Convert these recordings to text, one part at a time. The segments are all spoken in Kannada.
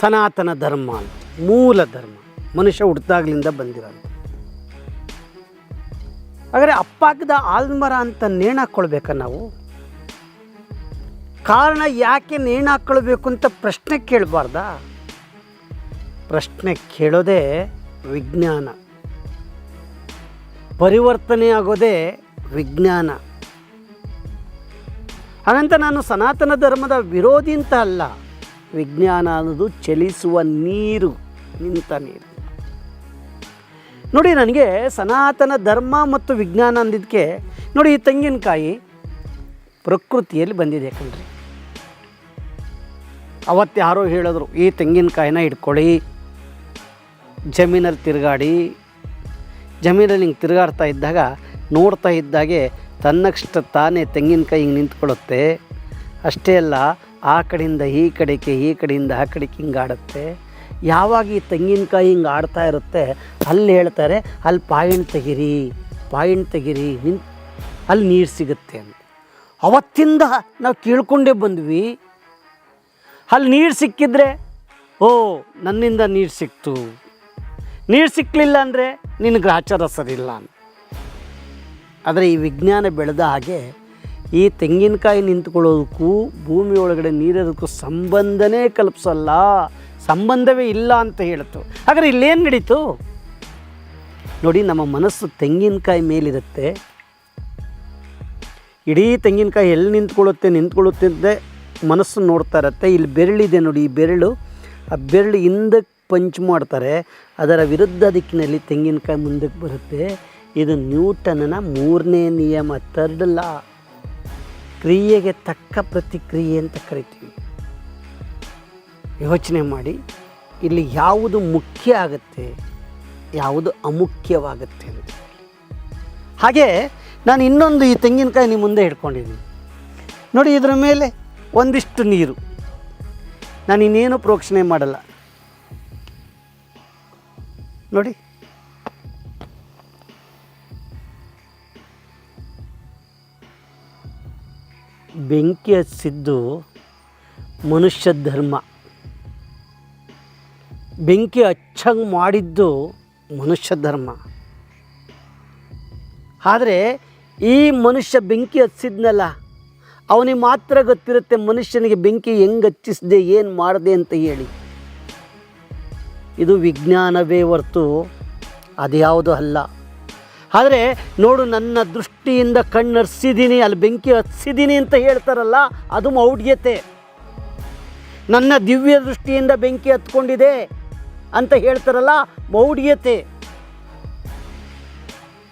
ಸನಾತನ ಧರ್ಮ ಮೂಲ ಧರ್ಮ. ಮನುಷ್ಯ ಹುಟ್ಟಿದಾಗ್ಲಿಂದ ಬಂದಿರೋದು. ಹಾಗಾದರೆ ಅಪ್ಪಾಗದ ಆಲ್ಮರ ಅಂತ ನೇಣು ಹಾಕ್ಕೊಳ್ಬೇಕ ನಾವು? ಕಾರಣ ಯಾಕೆ ನೇಣು ಹಾಕ್ಕೊಳ್ಬೇಕು ಅಂತ ಪ್ರಶ್ನೆ ಕೇಳಬಾರ್ದ? ಪ್ರಶ್ನೆ ಕೇಳೋದೇ ವಿಜ್ಞಾನ. ಪರಿವರ್ತನೆ ಆಗೋದೇ ವಿಜ್ಞಾನ. ಹಾಗಂತ ನಾನು ಸನಾತನ ಧರ್ಮದ ವಿರೋಧಿ ಅಂತ ಅಲ್ಲ. ವಿಜ್ಞಾನ ಅನ್ನೋದು ಚಲಿಸುವ ನೀರು, ನಿಂತ ನೀರು. ನೋಡಿ ನನಗೆ ಸನಾತನ ಧರ್ಮ ಮತ್ತು ವಿಜ್ಞಾನ ಅಂದಿದ್ದಕ್ಕೆ ನೋಡಿ ಈ ತೆಂಗಿನಕಾಯಿ ಪ್ರಕೃತಿಯಲ್ಲಿ ಬಂದಿದೆ ಕಣ್ರಿ. ಅವತ್ತು ಯಾರೋ ಹೇಳಿದ್ರು, ಈ ತೆಂಗಿನಕಾಯಿನ ಇಟ್ಕೊಳ್ಳಿ, ಜಮೀನಲ್ಲಿ ತಿರುಗಾಡಿ. ಜಮೀನಲ್ಲಿ ಹಿಂಗೆ ತಿರುಗಾಡ್ತಾ ಇದ್ದಾಗ, ನೋಡ್ತಾ ಇದ್ದಾಗೆ ತನ್ನಷ್ಟು ತಾನೇ ತೆಂಗಿನಕಾಯಿ ಹಿಂಗೆ ನಿಂತ್ಕೊಳ್ಳುತ್ತೆ. ಅಷ್ಟೇ ಅಲ್ಲ ಆ ಕಡೆಯಿಂದ ಈ ಕಡೆಗೆ, ಈ ಕಡೆಯಿಂದ ಆ ಕಡೆಗೆ ಹಿಂಗೆ ಆಡುತ್ತೆ. ಯಾವಾಗ ಈ ತೆಂಗಿನಕಾಯಿ ಹಿಂಗೆ ಆಡ್ತಾ ಇರುತ್ತೆ, ಅಲ್ಲಿ ಹೇಳ್ತಾರೆ, ಅಲ್ಲಿ ಪಾಯಿಂಟ್ ತೆಗಿರಿ ಪಾಯಿಂಟ್ ತೆಗಿರಿ, ನಿನ್ ಅಲ್ಲಿ ನೀರು ಸಿಗುತ್ತೆ ಅಂತ. ಅವತ್ತಿಂದ ನಾವು ಕೇಳ್ಕೊಂಡೇ ಬಂದ್ವಿ, ಅಲ್ಲಿ ನೀರು ಸಿಕ್ಕಿದ್ರೆ, ಓ, ನನ್ನಿಂದ ನೀರು ಸಿಕ್ತು. ನೀರು ಸಿಕ್ಕಲಿಲ್ಲ ಅಂದರೆ ನಿನಗೆ ಆಚಾರ ಸರಿಯಿಲ್ಲ ಅಂತ. ಆದರೆ ಈ ವಿಜ್ಞಾನ ಬೆಳೆದ ಹಾಗೆ ಈ ತೆಂಗಿನಕಾಯಿ ನಿಂತ್ಕೊಳ್ಳೋದಕ್ಕೂ ಭೂಮಿ ಒಳಗಡೆ ನೀರೋದಕ್ಕೂ ಸಂಬಂಧನೇ ಕಲ್ಪಿಸಲ್ಲ. ಸಂಬಂಧವೇ ಇಲ್ಲ ಅಂತ ಹೇಳ್ತು. ಹಾಗಾದ್ರೆ ಇಲ್ಲೇನು ನಡೀತು? ನೋಡಿ, ನಮ್ಮ ಮನಸ್ಸು ತೆಂಗಿನಕಾಯಿ ಮೇಲಿರುತ್ತೆ. ಇಡೀ ತೆಂಗಿನಕಾಯಿ ಎಲ್ಲಿ ನಿಂತ್ಕೊಳ್ಳುತ್ತೆ ನಿಂತ್ಕೊಳ್ಳುತ್ತೆ ಅಂತ ಮನಸ್ಸು ನೋಡ್ತಾ ಇರುತ್ತೆ. ಇಲ್ಲಿ ಬೆರಳಿದೆ ನೋಡಿ, ಈ ಬೆರಳು. ಆ ಬೆರಳು ಹಿಂದಕ್ಕೆ ಪಂಚ್ ಮಾಡ್ತಾರೆ. ಅದರ ವಿರುದ್ಧ ದಿಕ್ಕಿನಲ್ಲಿ ತೆಂಗಿನಕಾಯಿ ಮುಂದಕ್ಕೆ ಬರುತ್ತೆ. ಇದು ನ್ಯೂಟನ್ನ ಮೂರನೇ ನಿಯಮ ತರ್ಡ್ ಲಾ. ಕ್ರಿಯೆಗೆ ತಕ್ಕ ಪ್ರತಿಕ್ರಿಯೆ ಅಂತ ಕರಿತೀವಿ. ಯೋಚನೆ ಮಾಡಿ, ಇಲ್ಲಿ ಯಾವುದು ಮುಖ್ಯ ಆಗುತ್ತೆ, ಯಾವುದು ಅಮುಖ್ಯವಾಗುತ್ತೆ ಅಂತ ಹಾಗೆ ನಾನು ಇನ್ನೊಂದು ಈ ತೆಂಗಿನಕಾಯಿ ನಿಮ್ಮ ಮುಂದೆ ಇಟ್ಕೊಂಡಿದ್ದೀನಿ ನೋಡಿ ಇದರ ಮೇಲೆ ಒಂದಿಷ್ಟು ನೀರು. ನಾನು ಇನ್ನೇನು ಪ್ರೋಕ್ಷಣೆ ಮಾಡಲ್ಲ. ನೋಡಿ. ಬೆಂಕಿ ಹಚ್ಚಿದ್ದು ಮನುಷ್ಯ ಧರ್ಮ. ಬೆಂಕಿ ಹಚ್ಚಂಗೆ ಮಾಡಿದ್ದು ಮನುಷ್ಯ ಧರ್ಮ. ಆದರೆ ಈ ಮನುಷ್ಯ ಬೆಂಕಿ ಹಚ್ಚಿದ್ನಲ್ಲ, ಅವನಿಗೆ ಮಾತ್ರ ಗೊತ್ತಿರುತ್ತೆ ಮನುಷ್ಯನಿಗೆ ಬೆಂಕಿ ಹೆಂಗೆ ಹಚ್ಚಿಸ್ದೆ, ಏನು ಮಾಡಿದೆ ಅಂತ ಹೇಳಿ. ಇದು ವಿಜ್ಞಾನವೇ ಹೊರ್ತು ಅದ್ಯಾವುದು ಅಲ್ಲ. ಆದರೆ ನೋಡು, ನನ್ನ ದೃಷ್ಟಿಯಿಂದ ಕಣ್ಣರ್ಸಿದ್ದೀನಿ ಅಲ್ಲಿ ಬೆಂಕಿ ಹತ್ಸಿದ್ದೀನಿ ಅಂತ ಹೇಳ್ತಾರಲ್ಲ, ಅದು ಮೌಢ್ಯತೆ. ನನ್ನ ದಿವ್ಯ ದೃಷ್ಟಿಯಿಂದ ಬೆಂಕಿ ಹತ್ಕೊಂಡಿದೆ ಅಂತ ಹೇಳ್ತಾರಲ್ಲ, ಮೌಢ್ಯತೆ.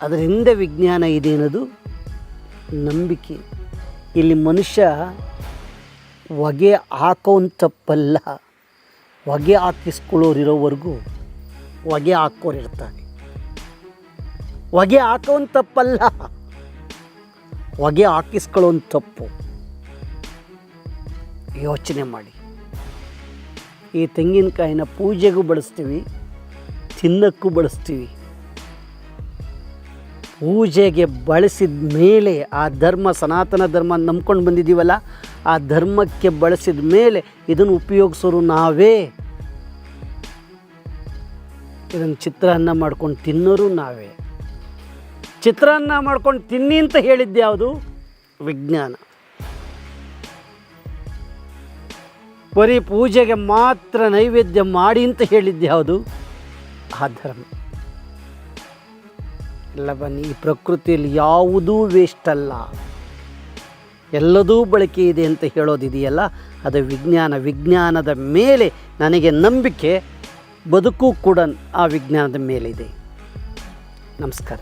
ಅದರ ಹಿಂದೆ ವಿಜ್ಞಾನ ಇದೆ ಅನ್ನೋದು ನಂಬಿಕೆ. ಇಲ್ಲಿ ಮನುಷ್ಯ ಹೊಗೆ ಹಾಕೋನ್ ತಪ್ಪಲ್ಲ ಹೊಗೆ ಹಾಕಿಸ್ಕೊಳ್ಳೋರಿರೋವರೆಗೂ ಹೊಗೆ ಹಾಕೋರಿರ್ತಾನೆ. ಹೊಗೆ ಹಾಕೋನ್ ತಪ್ಪಲ್ಲ. ಹೊಗೆ ಹಾಕಿಸ್ಕೊಳ್ಳೋನ್ ತಪ್ಪು. ಯೋಚನೆ ಮಾಡಿ. ಈ ತೆಂಗಿನಕಾಯಿನ ಪೂಜೆಗೂ ಬಳಸ್ತೀವಿ, ತಿನ್ನಕ್ಕೂ ಬಳಸ್ತೀವಿ. ಪೂಜೆಗೆ ಬಳಸಿದ ಮೇಲೆ ಆ ಧರ್ಮ, ಸನಾತನ ಧರ್ಮ ನಂಬ್ಕೊಂಡು ಬಂದಿದ್ದೀವಲ್ಲ ಆ ಧರ್ಮಕ್ಕೆ ಬಳಸಿದ ಮೇಲೆ ಇದನ್ನು ಉಪಯೋಗಿಸೋರು ನಾವೇ. ಇದನ್ನು ಚಿತ್ರಾನ್ನ ಮಾಡ್ಕೊಂಡು ತಿನ್ನೋರು ನಾವೇ. ಚಿತ್ರಾನ್ನ ಮಾಡ್ಕೊಂಡು ತಿನ್ನಿ ಅಂತ ಹೇಳಿದ್ದು ಯಾವುದು? ವಿಜ್ಞಾನ. ಬರೀ ಪೂಜೆಗೆ ಮಾತ್ರ ನೈವೇದ್ಯ ಮಾಡಿ ಅಂತ ಹೇಳಿದ್ದು ಯಾವುದು? ಆ ಧರ್ಮ ಎಲ್ಲ ಬನ್ನಿ, ಈ ಪ್ರಕೃತಿಯಲ್ಲಿ ಯಾವುದೂ ವೇಸ್ಟ್ ಅಲ್ಲ. ಎಲ್ಲದೂ ಬಳಕೆ ಇದೆ ಅಂತ ಹೇಳೋದಿದೆಯಲ್ಲ, ಅದು ವಿಜ್ಞಾನ. ವಿಜ್ಞಾನದ ಮೇಲೆ ನನಗೆ ನಂಬಿಕೆ, ಬದುಕು ಕೂಡ ಆ ವಿಜ್ಞಾನದ ಮೇಲಿದೆ. ನಮಸ್ಕಾರ.